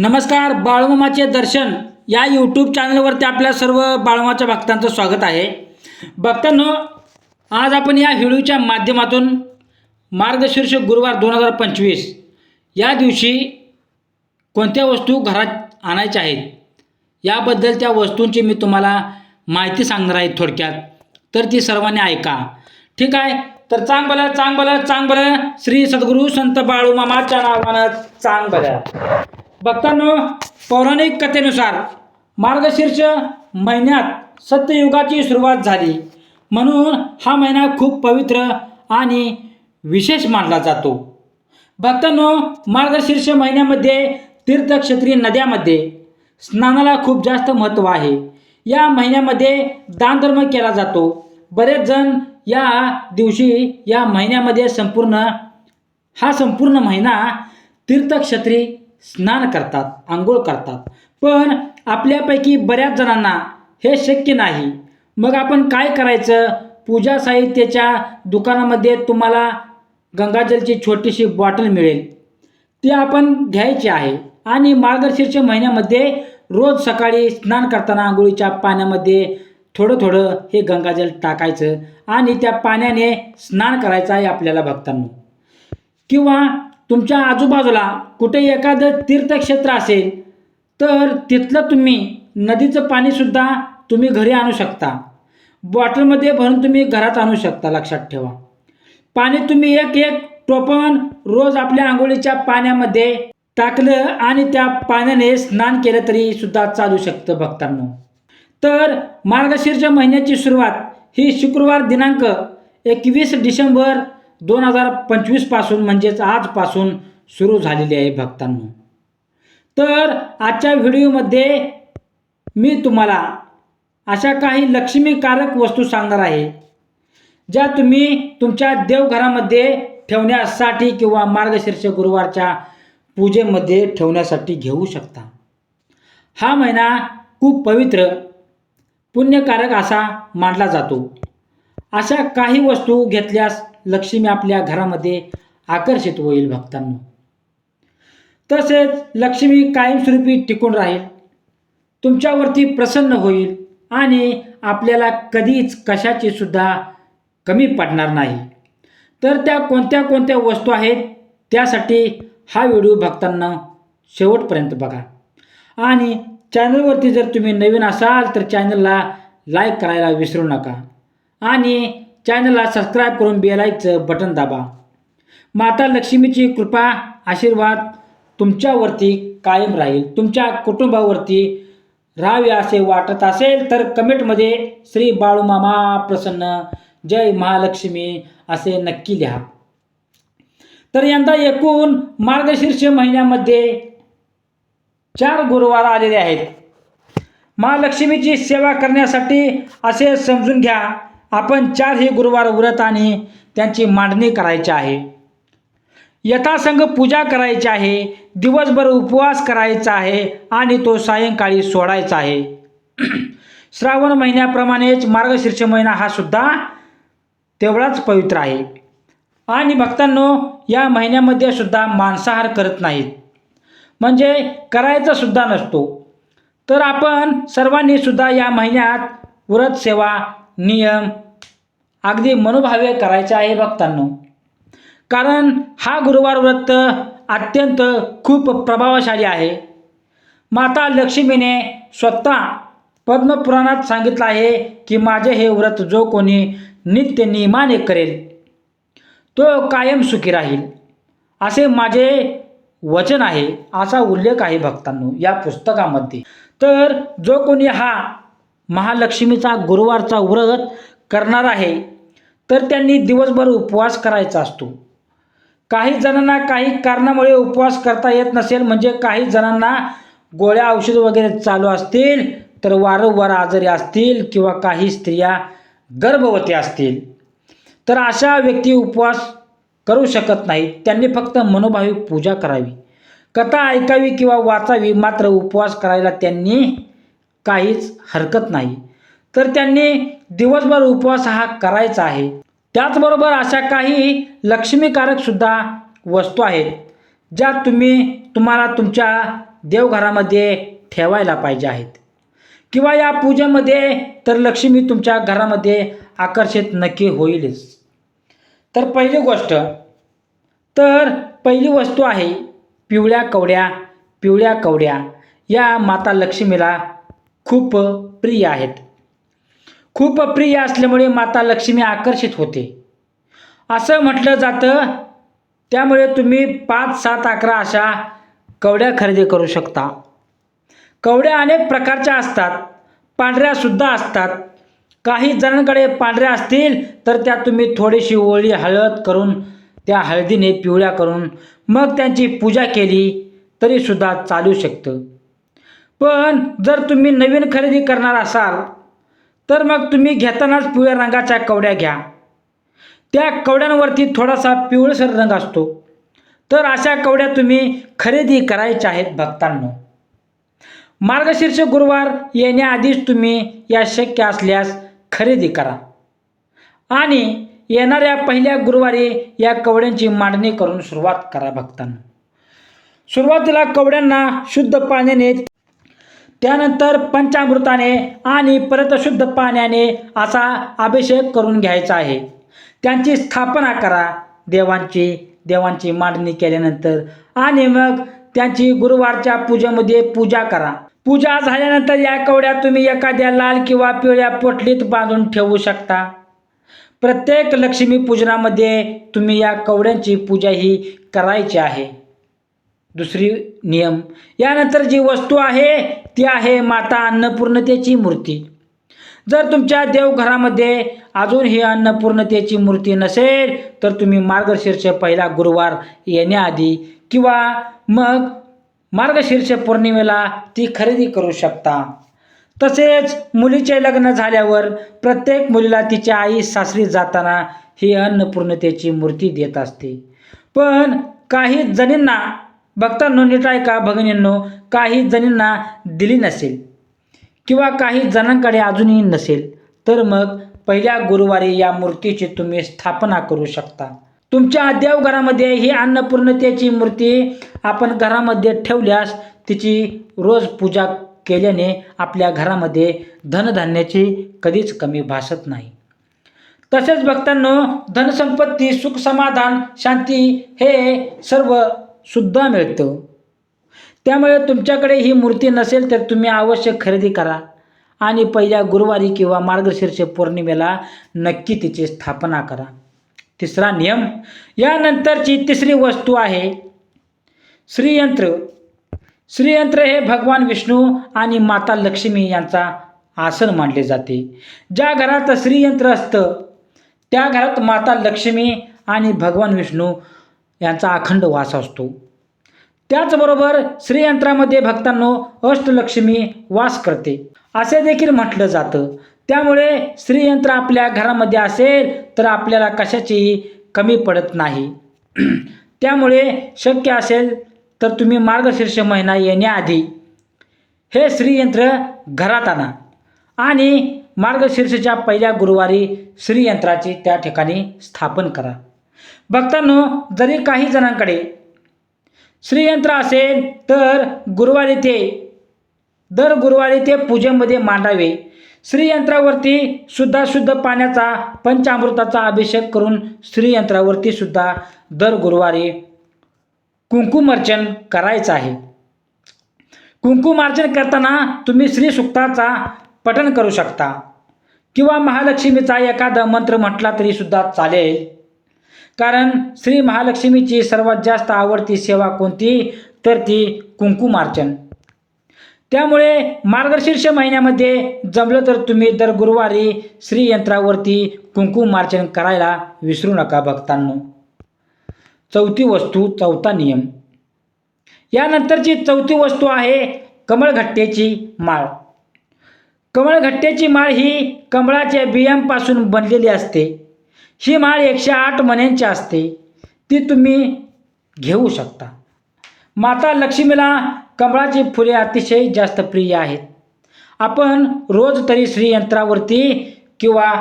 नमस्कार बाळूमामाचे दर्शन या यूट्यूब चॅनलवरती आपल्या सर्व बाळूमाच्या भक्तांचं स्वागत आहे. भक्तांनो आज आपण या व्हिडिओच्या माध्यमातून मार्गशीर्ष गुरुवार दोन हजार पंचवीस या दिवशी कोणत्या वस्तू घरात आणायच्या आहेत याबद्दल त्या वस्तूंची मी तुम्हाला माहिती सांगणार आहे थोडक्यात. तर ती सर्वांनी ऐका. ठीक आहे? तर चांग बलं चांग बलं चांग बलं श्री सद्गुरू संत बाळूमामाच्या नावानं चांग बलं भक्तांनो पौराणिक कथेनुसार मार्गशीर्ष महिन्यात सत्ययुगाची सुरुवात झाली. म्हणून हा महिना खूप पवित्र आणि विशेष मानला जातो. भक्तांनो मार्गशीर्ष महिन्यामध्ये तीर्थक्षेत्री नद्यामध्ये स्नानाला खूप जास्त महत्त्व आहे. या महिन्यामध्ये दानधर्म केला जातो. बरेच जण या दिवशी या महिन्यामध्ये संपूर्ण हा संपूर्ण महिना तीर्थक्षेत्री स्नान करतात आंघोळ करतात. पण आपल्यापैकी बऱ्याच जणांना हे शक्य नाही. मग आपण काय करायचं? पूजा साहित्याच्या दुकानामध्ये तुम्हाला गंगाजलची छोटीशी बॉटल मिळेल. ती आपण घ्यायची आहे. आणि मार्गशीर्ष महिन्यामध्ये रोज सकाळी स्नान करताना आंघोळीच्या पाण्यामध्ये थोडं थोडं हे गंगाजल टाकायचं आणि त्या पाण्याने स्नान करायचं आहे आपल्याला भक्तांना. किंवा तुमच्या आजूबाजूला कुठे एखादं तीर्थक्षेत्र असेल तर तिथलं तुम्ही नदीचं पाणीसुद्धा तुम्ही घरी आणू शकता. बॉटलमध्ये भरून तुम्ही घरात आणू शकता लक्षात ठेवा. पाणी तुम्ही एक एक टोपण रोज आपल्या आंघोळीच्या पाण्यामध्ये टाकलं आणि त्या पाण्याने स्नान केलं तरी सुद्धा चालू शकतं भक्तांनो. तर मार्गशीर्ष महिन्याची सुरुवात ही शुक्रवार दिनांक एकवीस डिसेंबर दोन हजार पंचवीसपासून म्हणजेच आजपासून सुरू झालेली आहे भक्तांनो. तर आजच्या व्हिडिओमध्ये मी तुम्हाला अशा काही लक्ष्मीकारक वस्तू सांगणार आहे ज्या तुम्ही तुमच्या देवघरामध्ये ठेवण्यासाठी किंवा मार्गशीर्ष गुरुवारच्या पूजेमध्ये ठेवण्यासाठी घेऊ शकता. हा महिना खूप पवित्र पुण्यकारक असा मानला जातो. अशा काही वस्तू घेतल्यास लक्ष्मी आपल्या घरामध्ये आकर्षित होईल भक्तांना. तसेच लक्ष्मी कायमस्वरूपी टिकून राहील तुमच्यावरती प्रसन्न होईल आणि आपल्याला कधीच कशाची सुद्धा कमी पडणार नाही. तर त्या कोणत्या कोणत्या वस्तू आहेत त्यासाठी हा व्हिडिओ भक्तांना शेवटपर्यंत बघा. आणि चॅनलवरती जर तुम्ही नवीन असाल तर चॅनलला लाईक करायला विसरू नका. आणि चॅनलला सबस्क्राईब करून बेलाईकचं बटन दाबा. माता लक्ष्मीची कृपा आशीर्वाद तुमच्यावरती कायम राहील. तुमच्या कुटुंबावरती राहावे असे वाटत असेल तर कमेंटमध्ये श्री बाळूमामा प्रसन्न जय महालक्ष्मी असे नक्की लिहा. तर यंदा एकूण मार्गशीर्ष महिन्यामध्ये चार गुरुवार आलेले आहेत. महालक्ष्मीची सेवा करण्यासाठी असे समजून घ्या. आपण चारही गुरुवार व्रत आणि त्यांची मांडणी करायची आहे. यथासंग पूजा करायची आहे दिवसभर उपवास करायचा आहे आणि तो सायंकाळी सोडायचा आहे. श्रावण महिन्याप्रमाणेच मार्गशीर्ष महिना हा सुद्धा तेवढाच पवित्र आहे. आणि भक्तांनो या महिन्यामध्ये सुद्धा मांसाहार करत नाहीत. म्हणजे करायचा सुद्धा नसतो. तर आपण सर्वांनी सुद्धा या महिन्यात व्रत सेवा नियम अगदी मनोभावे करायचे आहे भक्तांनो. कारण हा गुरुवार व्रत अत्यंत खूप प्रभावशाली आहे. माता लक्ष्मीने स्वतः पद्मपुराणात सांगितलं आहे की माझे हे व्रत जो कोणी नित्य नियमाने करेल तो कायम सुखी राहील. असे माझे वचन आहे असा उल्लेख आहे भक्तांनो या पुस्तकामध्ये. तर जो कोणी हा महालक्ष्मीचा गुरुवारचा व्रत करणार आहे तर त्यांनी दिवसभर उपवास करायचा असतो. काही जणांना काही कारणामुळे उपवास करता येत नसेल म्हणजे काही जणांना गोळ्या औषध वगैरे चालू असतील तर वारंवार आजारी असतील किंवा काही स्त्रिया गर्भवती असतील. तर अशा व्यक्ती उपवास करू शकत नाहीत. त्यांनी फक्त मनोभावी पूजा करावी. कथा ऐकावी किंवा वाचावी मात्र उपवास करायला त्यांनी काहीच हरकत नाही. तर त्यांनी दिवसभर उपवास हा करायचा आहे. त्याचबरोबर अशा काही लक्ष्मीकारकसुद्धा वस्तू आहेत ज्या तुम्ही तुम्हाला तुमच्या देवघरामध्ये ठेवायला पाहिजे आहेत. किंवा या पूजेमध्ये तर लक्ष्मी तुमच्या घरामध्ये आकर्षित नक्की होईलच. तर पहिली गोष्ट तर पहिली वस्तू आहे पिवळ्या कवड्या पिवळ्या कवड्या. या माता लक्ष्मीला खूप प्रिय आहेत. खूप प्रिय असल्यामुळे माता लक्ष्मी आकर्षित होते. असं म्हटलं जातं त्यामुळे तुम्ही पाच सात अकरा अशा कवड्या खरेदी करू शकता. कवड्या अनेक प्रकारच्या असतात. पांढऱ्यासुद्धा असतात. काही जणांकडे पांढऱ्या असतील तर त्या तुम्ही थोडीशी ओळी हळद करून त्या हळदीने पिवळ्या करून मग त्यांची पूजा केली तरीसुद्धा चालू शकतं. पण जर तुम्ही नवीन खरेदी करणार असाल तर मग तुम्ही घेतानाच पिवळ्या रंगाच्या कवड्या घ्या. त्या कवड्यांवरती थोडासा पिवळसर रंग असतो. तर अशा कवड्या तुम्ही खरेदी करायच्या आहेत भक्तांनो. मार्गशीर्ष गुरुवार येण्याआधीच तुम्ही या शक्य असल्यास खरेदी करा. आणि येणाऱ्या पहिल्या गुरुवारी या कवड्यांची मांडणी करून सुरुवात करा भक्तांना. सुरुवातीला कवड्यांना शुद्ध पाण्याने त्यानंतर पंचामृताने आणि परत शुद्ध पाण्याने असा अभिषेक करून घ्यायचा आहे. त्यांची स्थापना करा. देवांची देवांची मांडणी केल्यानंतर आणि मग त्यांची गुरुवारच्या पूजेमध्ये पूजा करा. पूजा झाल्यानंतर या कवड्या तुम्ही एखाद्या लाल किंवा पिवळ्या पोटलीत बांधून ठेवू शकता. प्रत्येक लक्ष्मी पूजनामध्ये तुम्ही या कवड्यांची पूजा ही करायची आहे. दुसरी नियम. यानंतर जी वस्तू आहे ती आहे माता अन्नपूर्णतेची मूर्ती. जर तुमच्या देवघरामध्ये अजून ही अन्नपूर्णतेची मूर्ती नसेल तर तुम्ही मार्गशीर्ष पहिला गुरुवार येण्याआधी किंवा मग मार्गशीर्ष पौर्णिमेला ती खरेदी करू शकता. तसेच मुलीचे लग्न झाल्यावर प्रत्येक मुलीला तिच्या आई सासरी जाताना ही अन्नपूर्णतेची मूर्ती देत असते. पण काही जणींना भक्तांनो नीट ऐका भगिनींनो काही जणींना दिली नसेल किंवा काही जणांकडे अजूनही नसेल तर मग पहिल्या गुरुवारी या मूर्तीची तुम्ही स्थापना करू शकता. तुमच्या देवघरामध्ये ही अन्नपूर्णतेची मूर्ती आपण घरामध्ये ठेवल्यास तिची रोज पूजा केल्याने आपल्या घरामध्ये धनधान्याची कधीच कमी भासत नाही. तसेच भक्तांनो धनसंपत्ती सुख समाधान शांती हे सर्व सुद्धा मिळतं. त्यामुळे तुमच्याकडे ही मूर्ती नसेल तर तुम्ही अवश्य खरेदी करा. आणि पहिल्या गुरुवारी किंवा मार्गशीर्ष पौर्णिमेला नक्की तिची स्थापना करा. तिसरा नियम यानंतरची तिसरी वस्तू आहे श्रीयंत्र. श्रीयंत्र हे भगवान विष्णू आणि माता लक्ष्मी यांचा आसन मानले जाते. ज्या घरात श्रीयंत्र असतं त्या घरात माता लक्ष्मी आणि भगवान विष्णू यांचा अखंड वास असतो. त्याचबरोबर श्रीयंत्रामध्ये भक्तांनो अष्टलक्ष्मी वास करते. असे देखील म्हटलं जातं. त्यामुळे श्रीयंत्र आपल्या घरामध्ये असेल तर आपल्याला कशाचीही कमी पडत नाही. त्यामुळे शक्य असेल तर तुम्ही मार्गशीर्ष महिना येण्याआधी हे श्रीयंत्र घरात आणा. आणि मार्गशीर्षच्या पहिल्या गुरुवारी श्रीयंत्राची त्या ठिकाणी स्थापन करा. भक्तांनो जरी काही जणांकडे श्रीयंत्र असेल तर गुरुवारी ते दर गुरुवारी ते पूजेमध्ये मांडावे. श्रीयंत्रावरती सुद्धा शुद्ध पाण्याचा पंचामृताचा अभिषेक करून श्रीयंत्रावरती सुद्धा दर गुरुवारी कुंकुमार्चन करायचं आहे. कुंकुमार्चन करताना तुम्ही श्री सुक्ताचा पठण करू शकता. किंवा महालक्ष्मीचा एखादा मंत्र म्हटला तरी सुद्धा चालेल. कारण श्री महालक्ष्मीची सर्वात जास्त आवडती सेवा कोणती? तर ती कुंकुमार्चन. त्यामुळे मार्गशीर्ष महिन्यामध्ये जमलं तर तुम्ही दर गुरुवारी श्रीयंत्रावरती कुंकुमार्चन करायला विसरू नका भक्तांनो. चौथी वस्तू चौथा नियम. यानंतरची चौथी वस्तू आहे कमळघट्टेची माळ. कमळघट्टेची माळ ही कमळाच्या बियांपासून बनलेली असते. ही माळ एकशे आठ मण्यांची असते ती तुम्ही घेऊ शकता. माता लक्ष्मीला कमळाची फुले अतिशय जास्त प्रिय आहेत. आपण रोज तरी श्रीयंत्रावरती किंवा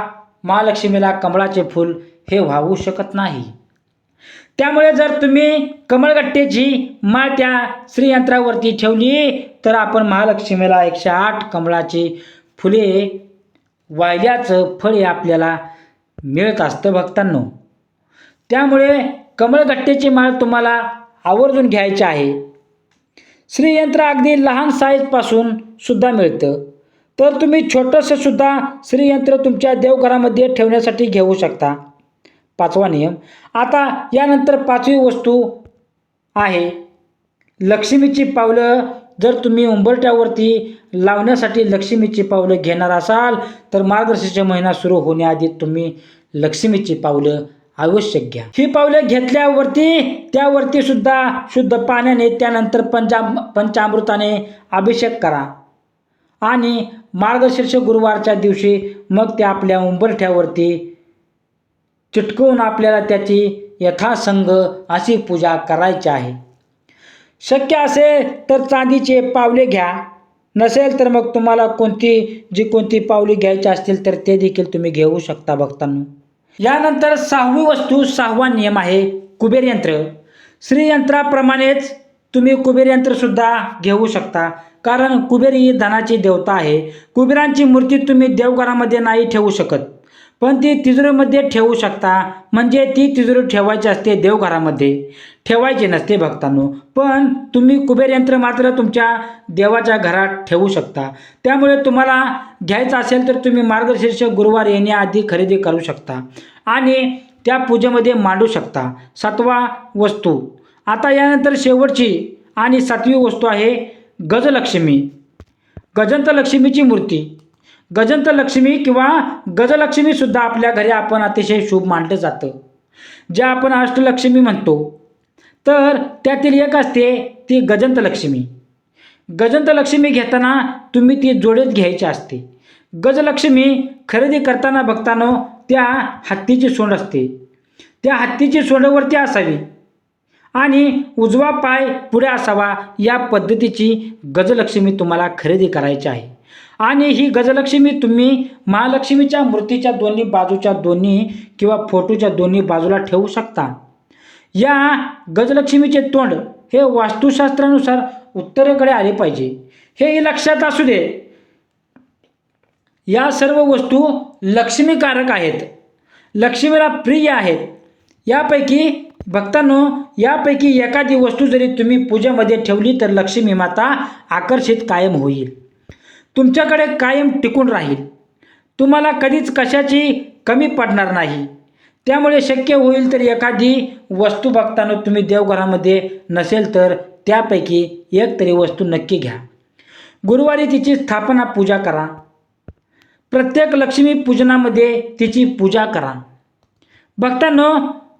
महालक्ष्मीला कमळाचे फूल हे वाहू शकत नाही. त्यामुळे जर तुम्ही कमळगट्टेची माळ त्या श्रीयंत्रावरती ठेवली तर आपण महालक्ष्मीला एकशे आठ कमळाची फुले वाहिल्याचं फळ आपल्याला मिळत असतं भक्तांनो. त्यामुळे कमळगट्टेची माळ तुम्हाला आवर्जून घ्यायची आहे. श्रीयंत्र अगदी लहान साईजपासून सुद्धा मिळतं. तर तुम्ही छोटंसं सुद्धा श्रीयंत्र तुमच्या देवघरामध्ये ठेवण्यासाठी घेऊ शकता. पाचवा नियम. आता यानंतर पाचवी वस्तू आहे. लक्ष्मीची पावलं जर तुम्ही उंबरट्यावरती लावण्यासाठी लक्ष्मीची पावलं घेणार असाल तर मार्गदर्शनाचा महिना सुरू होण्याआधी तुम्ही लक्ष्मीची पावलं आवश्यक घ्या. ही पावलं घेतल्यावरती त्यावरती सुद्धा शुद्ध पाण्याने त्यानंतर पंचा पंचामृताने अभिषेक करा. आणि मार्गशीर्ष गुरुवारच्या दिवशी मग ते आपल्या उंबरठ्यावरती चिटकवून आपल्याला त्याची यथासंघ अशी पूजा करायची आहे. शक्य असेल तर चांदीचे पावले घ्या. नसेल तर मग तुम्हाला कोणती जी कोणती पावले घ्यायची असतील तर ते देखील तुम्ही घेऊ शकता भक्तांनो. यानंतर सहावी वस्तू सहावा नियम आहे कुबेर यंत्र. श्रीयंत्राप्रमाणेच तुम्ही कुबेर यंत्रसुद्धा घेऊ शकता. कारण कुबेर ही धनाची देवता आहे. कुबेरांची मूर्ती तुम्ही देवघरामध्ये नाही ठेवू शकत. पण ती तिजोरीमध्ये ठेवू शकता. म्हणजे ती तिजोरी ठेवायची असते देवघरामध्ये. ठेवायची नसते भक्तांनो. पण तुम्ही कुबेर यंत्र मात्र तुमच्या देवाच्या घरात ठेवू शकता. त्यामुळे तुम्हाला घ्यायचं असेल तर तुम्ही मार्गशीर्ष गुरुवार येण्याआधी खरेदी करू शकता. आणि त्या पूजेमध्ये मांडू शकता. सातवा वस्तू. आता यानंतर शेवटची आणि सातवी वस्तू आहे गजलक्ष्मी. गजंतलक्ष्मीची मूर्ती. गजंत लक्ष्मी किंवा गजलक्ष्मीसुद्धा आपल्या घरी आपण अतिशय शुभ मानलं जातं. जे आपण अष्टलक्ष्मी म्हणतो तर त्यातील एक असते ती गजंत लक्ष्मी गजंत लक्ष्मी घेताना तुम्ही ती जोडीत घ्यायची असते. गजलक्ष्मी खरेदी करताना बघताना त्या हत्तीची सोंड असते. त्या हत्तीची सोंडवरती असावी आणि उजवा पाय पुढे असावा या पद्धतीची गजलक्ष्मी तुम्हाला खरेदी करायची आहे. आणि ही गजलक्ष्मी तुम्ही महालक्ष्मीच्या मूर्तीच्या दोन्ही बाजूच्या दोन्ही किंवा फोटोच्या दोन्ही बाजूला ठेवू शकता. या गजलक्ष्मीचे तोंड हे वास्तुशास्त्रानुसार उत्तरेकडे आले पाहिजे. हे लक्षात असू दे. या सर्व वस्तू लक्ष्मीकारक आहेत. लक्ष्मीला प्रिय आहेत. यापैकी भक्तांनो यापैकी एखादी वस्तू जरी तुम्ही पूजेमध्ये ठेवली तर लक्ष्मी माता आकर्षित कायम होईल. तुमच्याकडे कायम टिकून राहील. तुम्हाला कधीच कशाची कमी पडणार नाही. त्यामुळे शक्य होईल तर एखादी वस्तू बघताना तुम्ही देवघरामध्ये नसेल तर त्यापैकी एक तरी वस्तू नक्की घ्या. गुरुवारी तिची स्थापना पूजा करा. प्रत्येक लक्ष्मी पूजनामध्ये तिची पूजा करा. भक्तांनो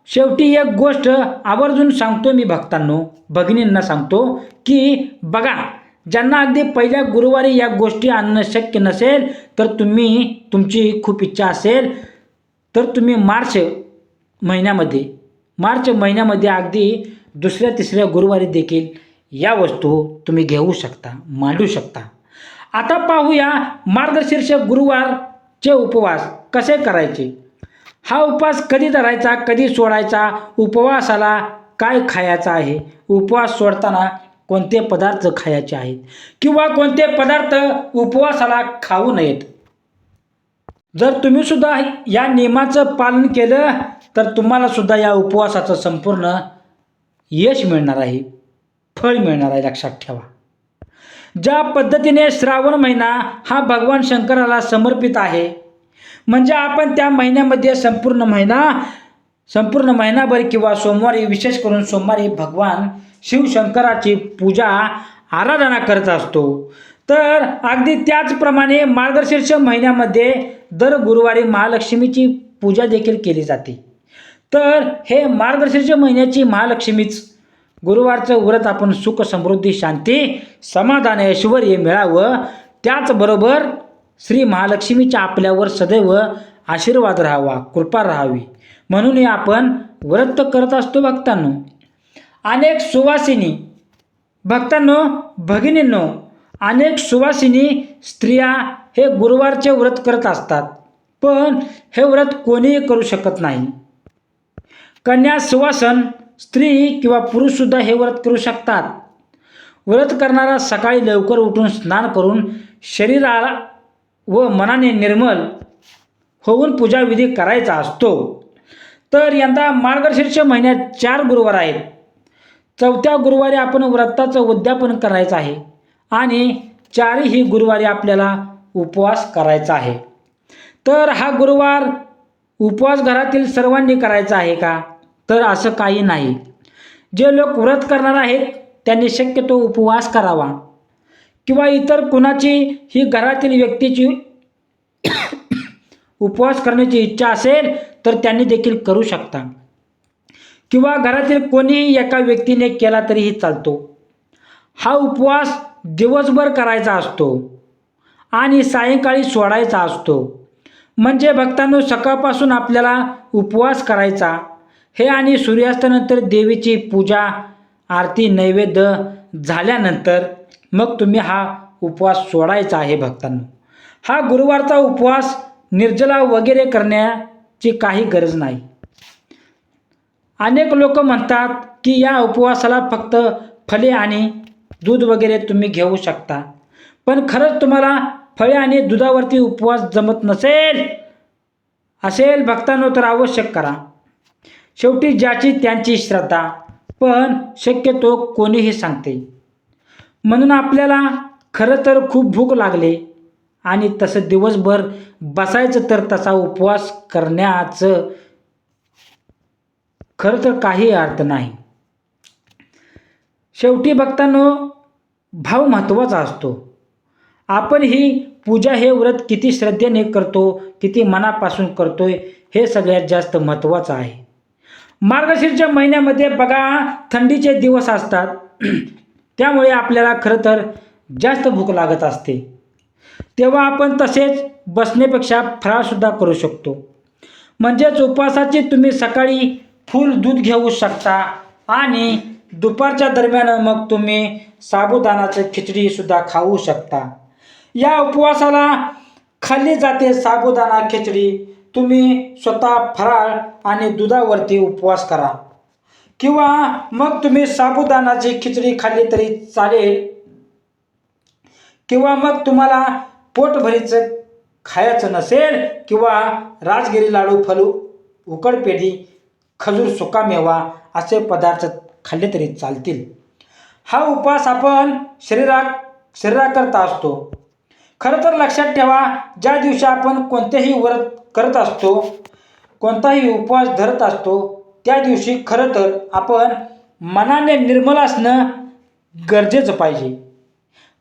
शेवटी एक गोष्ट आवर्जून सांगतो मी भक्तांनो भगिनींना सांगतो की बघा ज्यांना अगदी पहिल्या गुरुवारी या गोष्टी आणणं शक्य नसेल तर तुम्ही तुमची खूप इच्छा असेल तर तुम्ही मार्च महिन्यामध्ये मार्च महिन्यामध्ये अगदी दुसऱ्या तिसऱ्या गुरुवारी देखील या वस्तू तुम्ही घेऊ शकता मांडू शकता. आता पाहूया मार्गशीर्ष गुरुवारचे उपवास कसे करायचे? हा उपवास कधी धरायचा कधी सोडायचा उपवासाला काय खायचं आहे? उपवास सोडताना कोणते पदार्थ खायचे आहेत किंवा कोणते पदार्थ उपवासाला खाऊ नयेत. जर तुम्ही सुद्धा या नियमाचं पालन केलं तर तुम्हाला सुद्धा या उपवासाचं संपूर्ण यश मिळणार आहे फळ मिळणार आहे लक्षात ठेवा. ज्या पद्धतीने श्रावण महिना हा भगवान शंकराला समर्पित आहे म्हणजे आपण त्या महिन्यामध्ये संपूर्ण महिना संपूर्ण महिनाभर किंवा सोमवारी विशेष करून सोमवारी भगवान शिवशंकराची पूजा आराधना करत असतो. तर अगदी त्याचप्रमाणे मार्गशीर्ष महिन्यामध्ये दर गुरुवारी महालक्ष्मीची पूजा देखील केली जाते. तर हे मार्गशीर्ष महिन्याची महालक्ष्मीच गुरुवारचं व्रत आपण सुख समृद्धी शांती समाधान ऐश्वर्य मिळावं. त्याचबरोबर श्री महालक्ष्मीच्या आपल्यावर सदैव आशीर्वाद राहावा कृपा राहावी. म्हणूनही आपण व्रत करत असतो भक्तांनो. अनेक सुवासिनी भक्तांनो भगिनींनो अनेक सुवासिनी स्त्रिया हे गुरुवारचे व्रत करत असतात पण हे व्रत कोणीही करू शकत नाही. कन्या सुवासन स्त्री किंवा पुरुषसुद्धा हे व्रत करू शकतात. व्रत करणारा सकाळी लवकर उठून स्नान करून शरीराला व मनाने निर्मल होऊन पूजाविधी करायचा असतो. तर यंदा मार्गशीर्ष महिन्यात चार गुरुवार आहेत. चौथ्या गुरुवारी आपण व्रताचं उद्यापन करायचं आहे. आणि चारही गुरुवारी आपल्याला उपवास करायचा आहे. तर हा गुरुवार उपवास घरातील सर्वांनी करायचा आहे का? तर असं काही नाही. जे लोक व्रत करणार आहेत त्यांनी शक्यतो उपवास करावा. किंवा इतर कुणाची ही घरातील व्यक्तीची उपवास करण्याची इच्छा असेल तर त्यांनी देखील करू शकता. किंवा घरातील कोणीही एका व्यक्तीने केला तरीही चालतो. हा उपवास दिवसभर करायचा असतो आणि सायंकाळी सोडायचा असतो. म्हणजे भक्तांनो सकाळपासून आपल्याला उपवास करायचा. हे आणि सूर्यास्तानंतर देवीची पूजा आरती नैवेद्य झाल्यानंतर मग तुम्ही हा उपवास सोडायचा आहे भक्तांनो. हा गुरुवारचा उपवास निर्जला वगैरे करण्याची काही गरज नाही. अनेक लोक म्हणतात की या उपवासाला फक्त फळे आणि दूध वगैरे तुम्ही घेऊ शकता. पण खरंच तुम्हाला फळे आणि दुधावरती उपवास जमत नसेल असेल भक्तांनो तर आवश्यक करा. शेवटी ज्याची त्यांची श्रद्धा पण शक्यतो कोणीही सांगते. म्हणून आपल्याला खरं तर खूप भूक लागले आणि तसं दिवसभर बसायचं तर तसा उपवास करण्याचं खरं तर काही अर्थ नाही. शेवटी भक्तांनो भाव महत्त्वाचा असतो. आपण ही पूजा हे व्रत किती श्रद्धेने करतो किती मनापासून करतोय हे सगळ्यात जास्त महत्त्वाचं आहे. मार्गशीर्षच्या महिन्यामध्ये बघा थंडीचे दिवस असतात. त्यामुळे आपल्याला खरं तर जास्त भूक लागत असते. तेव्हा आपण तसेच बसण्यापेक्षा फराळसुद्धा करू शकतो. म्हणजेच उपवासाची तुम्ही सकाळी फुल दूध घेऊ शकता आणि दुपारच्या दरम्यान मग तुम्ही साबुदाणाचं खिचडीसुद्धा खाऊ शकता. या उपवासाला खाल्ली जाते साबुदाणा खिचडी. तुम्ही स्वतः फराळ आणि दुधावरती उपवास करा. किंवा मग तुम्ही साबुदाणाची खिचडी खाल्ली तरी चालेल. किंवा मग तुम्हाला पोटभरीचं खायचं नसेल किंवा राजगिरी लाडू फलू उकडपेढी खजूर सुकामेवा असे पदार्थ खाल्ले तरी चालतील. हा उपवास आपण शरीरा शरीराकरता असतो. खरं तर लक्षात ठेवा ज्या दिवशी आपण कोणतेही व्रत करत असतो कोणताही उपवास धरत असतो त्या दिवशी खरं तर आपण मनाने निर्मल असणं गरजेचं पाहिजे.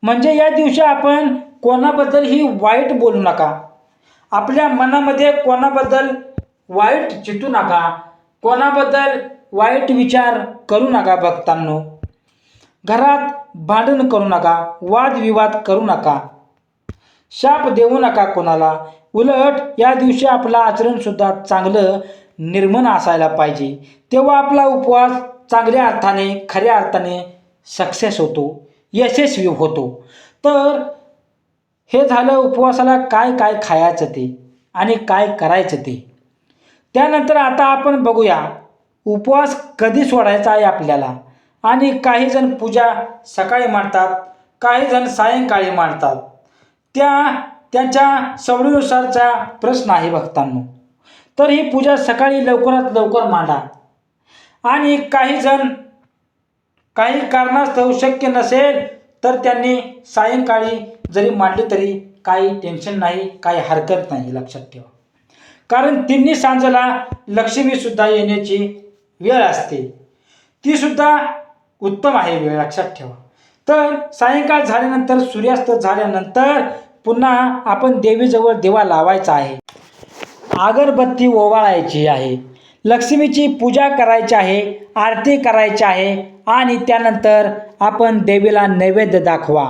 म्हणजे या दिवशी आपण कोणाबद्दलही वाईट बोलू नका. आपल्या मनामध्ये कोणाबद्दल वाईट चिटू नका. कोणाबद्दल वाईट विचार करू नका भक्तांनो. घरात भांडण करू नका वादविवाद करू नका. शाप देऊ नका कोणाला. उलट या दिवशी आपलं आचरणसुद्धा चांगलं निर्मण असायला पाहिजे. तेव्हा आपला उपवास चांगल्या अर्थाने खऱ्या अर्थाने सक्सेस होतो यशस्वी होतो. तर हे झालं उपवासाला काय काय खायचं ते आणि काय करायचं ते. त्यानंतर आता आपण बघूया उपवास कधी सोडायचा आहे आपल्याला? आणि काही जण पूजा सकाळी मांडतात काही जण सायंकाळी मांडतात. त्या त्यांच्या सवडीनुसारचा प्रश्न आहे भक्तांनो. तर ही पूजा सकाळी लवकरात लवकर मांडा. आणि काही जण काही कारणास्तव शक्य नसेल तर त्यांनी सायंकाळी जरी मांडली तरी काही टेन्शन नाही काही हरकत नाही लक्षात ठेवा. कारण तिन्ही सांजेला लक्ष्मीसुद्धा येण्याची वेळ असते. तीसुद्धा उत्तम आहे वेळ लक्षात ठेवा. तर सायंकाळ झाल्यानंतर सूर्यास्त झाल्यानंतर पुन्हा आपण देवीजवळ दिवा लावायचा आहे. अगरबत्ती ओवाळायची आहे. लक्ष्मीची पूजा करायची आहे आरती करायची आहे आणि त्यानंतर आपण देवीला नैवेद्य दाखवा.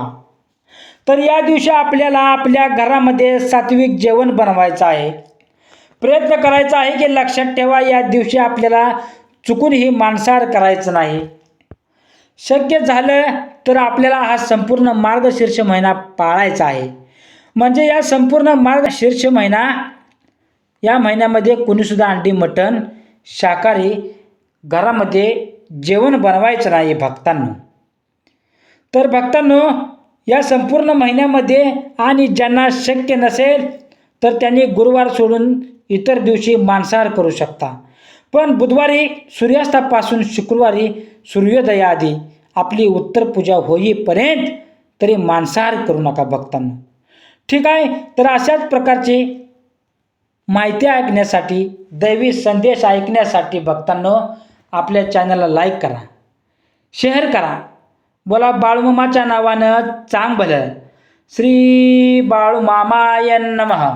तर या दिवशी आपल्याला आपल्या घरामध्ये सात्विक जेवण बनवायचं आहे. प्रयत्न करायचा आहे की लक्षात ठेवा या दिवशी आपल्याला चुकूनही मांसाहार करायचं नाही. शक्य झालं तर आपल्याला हा संपूर्ण मार्गशीर्ष महिना पाळायचा आहे. म्हणजे या संपूर्ण मार्गशीर्ष महिना या महिन्यामध्ये कोणीसुद्धा अंडी मटण शाकाहारी घरामध्ये जेवण बनवायचं नाही भक्तांनो. तर भक्तांनो या संपूर्ण महिन्यामध्ये आणि ज्यांना शक्य नसेल तर त्यांनी गुरुवार सोडून इतर दिवशी मांसाहार करू शकता. पण बुधवारी सूर्यास्तापासून शुक्रवारी सूर्योदयाआधी आपली उत्तर पूजा होईपर्यंत तरी मांसाहार करू नका भक्तांना. ठीक आहे तर अशाच प्रकारची माहिती ऐकण्यासाठी दैवी संदेश ऐकण्यासाठी भक्तांनो आपल्या चॅनलला लाईक करा शेअर करा. बोला बाळूमामाच्या नावानं चांग भलं श्री बाळूमामाय नमः.